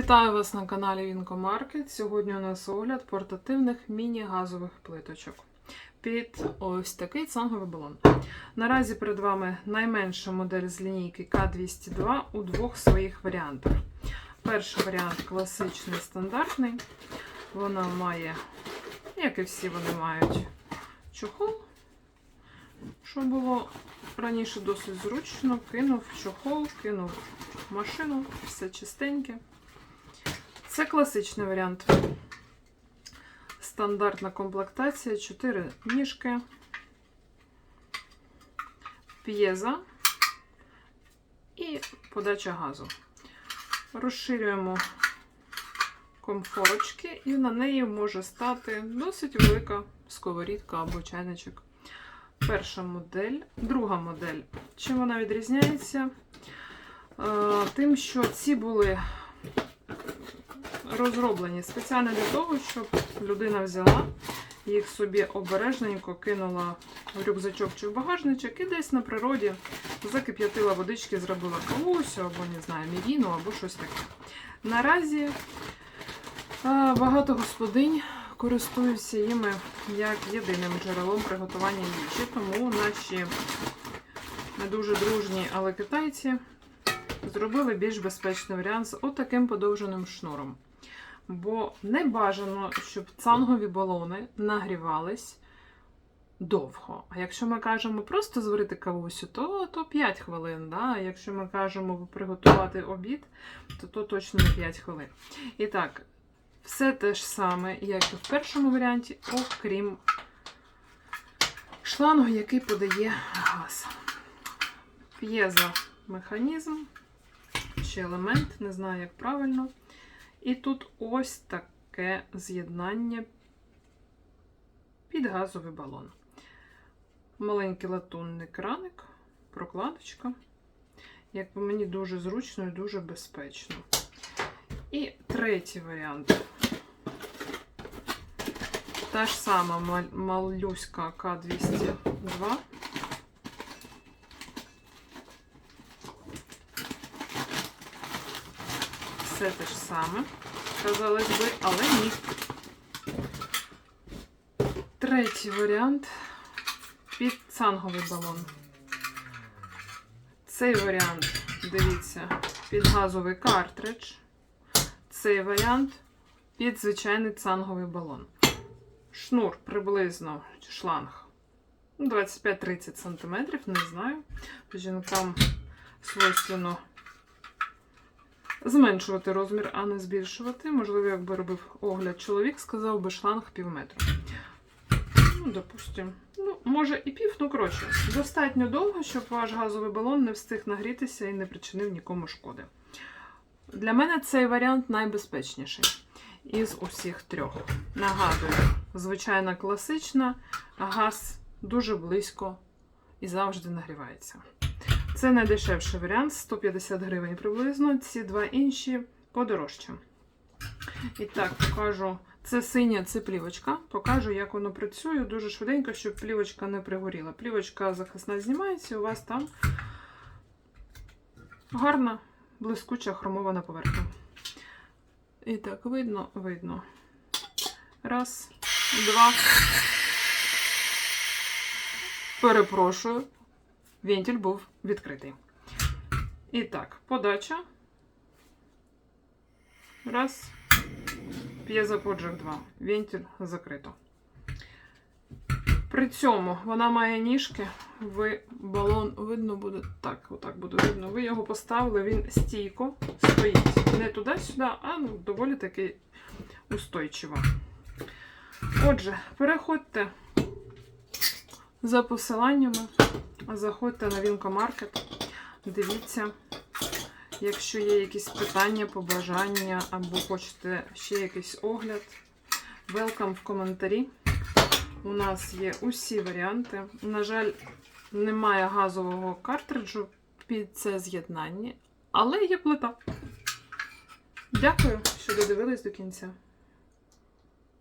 Вітаю вас на каналі Вінко Маркет. Сьогодні у нас огляд портативних міні-газових плиточок під ось такий цанговий балон. Наразі перед вами найменша модель з лінійки К202 у двох своїх варіантах. Перший варіант класичний стандартний. Вона має, як і всі вони мають, чохол, що було раніше досить зручно. Кинув чохол, кинув машину, все чистеньке. Це класичний варіант. Стандартна комплектація, 4 ніжки, п'єза і подача газу. Розширюємо комфорочки, і на неї може стати досить велика сковорідка або чайничок. Перша модель, друга модель. Чим вона відрізняється? Е, Тим, що ці були розроблені спеціально для того, щоб людина взяла їх собі обережненько кинула в рюкзачок чи в багажничок і десь на природі закип'ятила водички, зробила кавусю або не знаю, мівіну, або щось таке. Наразі е, багато господинь користуються їми як єдиним джерелом приготування їжі, тому наші не дуже дружні, але китайці зробили більш безпечний варіант з отаким подовженим шнуром. Бо не бажано, щоб цангові балони нагрівались довго. А якщо ми кажемо просто зварити кавусю, то, то 5 хвилин. Да? А якщо ми кажемо приготувати обід, то, то точно не 5 хвилин. І так, все те ж саме, як і в першому варіанті, окрім шлангу, який подає газ. П'єза механізм чи елемент, не знаю, як правильно. І тут ось таке з'єднання під газовий балон. Маленький латунний краник, прокладочка. Як мені дуже зручно і дуже безпечно. І третій варіант. Та ж сама малюська К202. Все те ж саме, казалось би, але ні. Третій варіант під цанговий балон. Цей варіант, дивіться, під газовий картридж. Цей варіант під звичайний цанговий балон. Шнур приблизно шланг 25-30 см, не знаю. Жінкам свойственно зменшувати розмір, а не збільшувати. Можливо, якби робив огляд чоловік, сказав би шланг пів метру. Ну, допустимо. Ну, може і пів, ну коротше, достатньо довго, щоб ваш газовий балон не встиг нагрітися і не причинив нікому шкоди. Для мене цей варіант найбезпечніший із усіх трьох. Нагадую, звичайна класична, газ дуже близько і завжди нагрівається. Це найдешевший варіант 150 гривень приблизно. Ці два інші подорожче. І так, покажу. Це синя це плівочка. Покажу, як воно працює дуже швиденько, щоб плівочка не пригоріла. Плівочка захисна знімається, у вас там гарна, блискуча хромована поверхня. І так, видно, видно. Раз, два. Перепрошую. Вентиль був відкритий. І так, подача. Раз. П'єзоподжик 2. Вентиль закрито. При цьому вона має ніжки. Ви балон видно буде так, отак буде видно. Ви його поставили, він стійко стоїть. Не туди-сюди, а ну, доволі таки устойчиво. Отже, переходьте за посиланнями. Заходьте на Вінкомаркет, дивіться, якщо є якісь питання, побажання або хочете ще якийсь огляд, велкам в коментарі. У нас є усі варіанти. На жаль, немає газового картриджу під це з'єднання, але є плита. Дякую, що додивились до кінця.